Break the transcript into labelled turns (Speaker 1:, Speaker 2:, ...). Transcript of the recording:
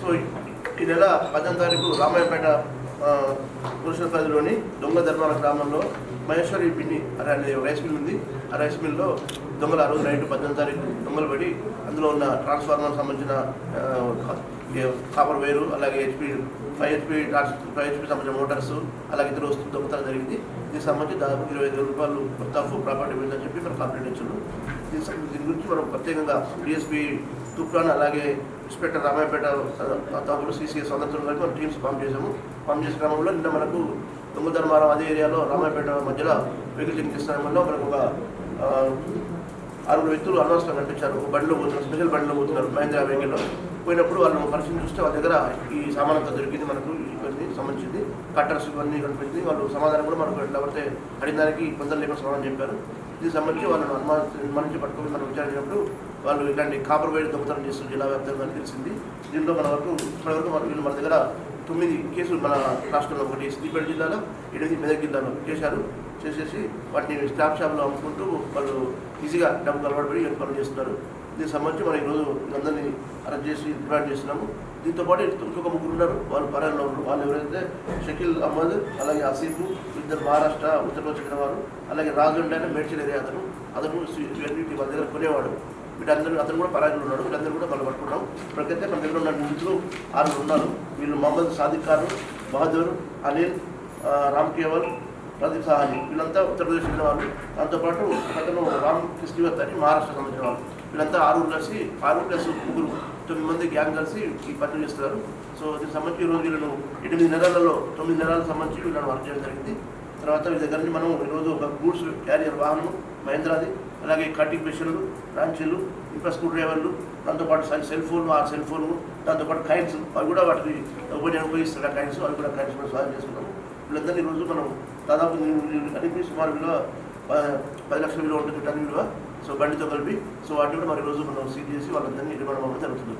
Speaker 1: So ఈ నెల పద్దెనిమిది తారీఖు రామాయణపేట పురుషపల్లిలోని దొంగ ధర్మాల గ్రామంలో మహేశ్వరి పిన్ని అనే రైస్ మిల్ ఉంది. ఆ రైస్ మిల్లో దొంగలు ఆ రోజు నైట్ పద్దెనిమిది తారీఖు దొంగలు పడి అందులో ఉన్న ట్రాన్స్ఫార్మర్ సంబంధించిన కాపర్ వైరు అలాగే హెచ్పి ఫైవ్ హెచ్పి ట్రాన్స్ ఫైవ్ హెచ్పి సంబంధించిన మోటార్స్ అలాగే ఇతర వస్తువులు దొంగతనం జరిగింది. దీనికి సంబంధించి దాదాపు ఇరవై ఐదు రూపాయలు మొత్తం ఆఫ్ ప్రాపర్టీ పోయిందని చెప్పి మనం కంప్లైంట్ ఇచ్చాను దీని దీని గురించి మనం ప్రత్యేకంగా డిఎస్పీ తుఫాన్ అలాగే ఇన్స్పెక్టర్ రామాయపేట తమ్ముడు సిసిఎస్ అందరితో కలిపి మనం టీమ్స్ పంప్ చేసాము పంప్ చేసే క్రమంలో నిన్న మనకు దొంగధర్మారం అదే ఏరియాలో రామాయపేట మధ్యలో వెహికల్ చెక్ చేసిన క్రమంలో మనకు ఒక ఆరుగురు వ్యక్తులు అనవసరం కనిపించారు. బండ్లు పోతున్నారు స్పెషల్ బండ్లు పోతున్నారు మహేంద్ర వెహికల్లో. పోయినప్పుడు వాళ్ళు పరిస్థితి చూస్తే వాళ్ళ దగ్గర ఈ సామానంతా దొరికింది మనకు ఇబ్బంది సంబంధించింది. కట్టర్స్ ఇవన్నీ కనిపించింది. వాళ్ళు సమాధానం కూడా మనకు ఎట్లా పడితే అడిగిన దానికి ఇబ్బందులు లేకుండా సమాధానం చెప్పారు. దీనికి సంబంధించి వాళ్ళను అనుమానం అనుమానించి పట్టుకొని మనం విచారించినప్పుడు వాళ్ళు ఇలాంటి కాపర్ వైర్ దొంగతనం చేస్తున్న జిల్లా వ్యాప్తంగా అని తెలిసింది. దీంట్లో మన వరకు ఇప్పటివరకు మన వీళ్ళు మన దగ్గర తొమ్మిది కేసులు మన రాష్ట్రంలో ఒకటి సిద్దిపేట జిల్లాలో ఎనిమిది మెదక్ జిల్లాలో చేశారు చేసేసి వాటిని స్టాప్ షాప్లో అమ్ముకుంటూ వాళ్ళు ఈజీగా డబ్బులు అలవాటు పడి పనులు చేస్తున్నారు దీనికి సంబంధించి మనం ఈరోజు అందరినీ అరెస్ట్ చేసి డిమాండ్ చేస్తున్నాము దీంతో పాటు ఇంకొక ముగ్గురు ఉన్నారు వాళ్ళు పరాల్లో ఉన్నారు వాళ్ళు ఎవరైతే షకీల్ అహ్మద్ అలాగే అసీఫ్ ఇద్దరు మహారాష్ట్ర ఉత్తరప్రదేశ్ చెందిన వారు అలాగే రాజు అంటే మేడ్చల్ ఏరియా అతను అతను ఇవన్నీ దగ్గర కొనేవాడు వీళ్ళందరూ అతను కూడా పరాజులు ఉన్నాడు. వీళ్ళందరూ కూడా మనం పట్టుకున్నాం ఇప్పటికైతే మన దగ్గర ఉన్న నిందితులు ఆరుగురు ఉన్నారు. వీళ్ళు మహమ్మద్ సాదిక్ ఖాన్ బహదూర్ అనిల్ రామ్ కేవల్ ప్రదీప్ సహాని. వీళ్ళంతా ఉత్తరప్రదేశ్ చెందిన వాళ్ళు. దాంతోపాటు అతను రామ్ కృష్ణవత్ అని మహారాష్ట్ర సంబంధించిన వాళ్ళు. వీళ్ళంతా ఆరుగురు కలిసి ఆరు ప్లస్ ముగ్గురు తొమ్మిది మంది గ్యాంగ్ కలిసి ఈ పని చేస్తున్నారు. సో దీనికి సంబంధించి ఈరోజు వీళ్ళను ఎనిమిది నెలలలో తొమ్మిది నెలలకు సంబంధించి వీళ్ళని వర్క్ చేయడం జరిగింది. తర్వాత వీళ్ళ దగ్గర నుంచి మనం ఈరోజు ఒక గూడ్స్ క్యారియర్ వాహనం మహేంద్రాది అలాగే కటింగ్ మిషన్లు రాంచీలు ఇంకా స్క్రూ డ్రైవర్లు దాంతోపాటు సెల్ ఫోన్లు ఆ సెల్ ఫోన్లు దాంతోపాటు కైన్స్ అవి కూడా వాటికి ఉపయోగిస్తారు ఆ కైన్స్ అవి కూడా కైన్స్ కూడా సాధన చేసుకున్నాము వీళ్ళందరినీ ఈరోజు మనం దాదాపు కలిపి సుమారు విలువ పది లక్షల విలువ ఉంటుంది టన్ విలువ. సో బండితో కలిపి సో వాటిని కూడా మరి రోజు మనం సీజ్ చేసి వాళ్ళందరినీ నిర్మాణం అవ్వడం జరుగుతుంది.